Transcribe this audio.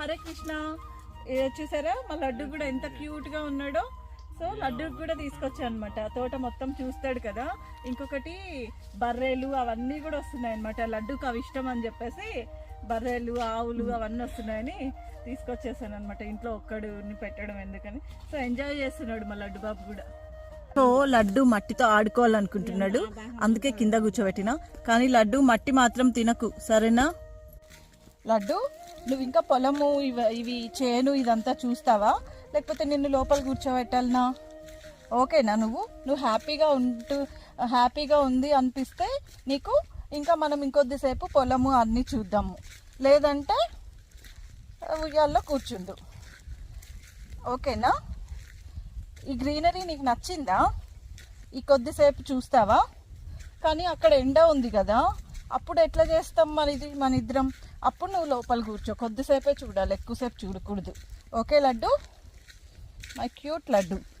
హరే కృష్ణ. చూసారా? మా లడ్డు కూడా ఎంత క్యూట్గా ఉన్నాడో. సో లడ్డు కూడా తీసుకొచ్చా అనమాట తోట మొత్తం చూస్తాడు కదా. ఇంకొకటి బర్రెలు అవన్నీ కూడా వస్తున్నాయి అనమాట లడ్డుకు అవి ఇష్టం అని చెప్పేసి బర్రెలు ఆవులు అవన్నీ వస్తున్నాయని తీసుకొచ్చేసాను అనమాట ఇంట్లో ఒక్కడుని పెట్టడం ఎందుకని. సో ఎంజాయ్ చేస్తున్నాడు మా లడ్డు బాబు కూడా. సో లడ్డు మట్టితో ఆడుకోవాలనుకుంటున్నాడు. అందుకే కింద కూర్చోబెట్టిన. కానీ లడ్డు మట్టి మాత్రం తినకు. సరేనా? లడ్డు? నువ్వు ఇంకా పొలము ఇవి ఇవి చేను ఇదంతా చూస్తావా? లేకపోతే నిన్ను లోపల కూర్చోబెట్టాలనా? ఓకేనా నువ్వు? నువ్వు హ్యాపీగా ఉంటూ హ్యాపీగా ఉంది అనిపిస్తే నీకు ఇంకా మనం ఇంకొద్దిసేపు పొలము అన్నీ చూద్దాము. లేదంటే ఉయ్యాల్లో కూర్చుండు. ఓకేనా? ఈ గ్రీనరీ నీకు నచ్చిందా? ఈ కొద్దిసేపు చూస్తావా? కానీ అక్కడ ఎండ ఉంది కదా. అప్పుడు ఎట్లా చేస్తాం మనది మన ఇద్దరం? అప్పుడు నువ్వు లోపల కూర్చో. కొద్దిసేపే చూడాలి. ఎక్కువసేపు చూడకూడదు. Okay Laddu? My cute Laddu.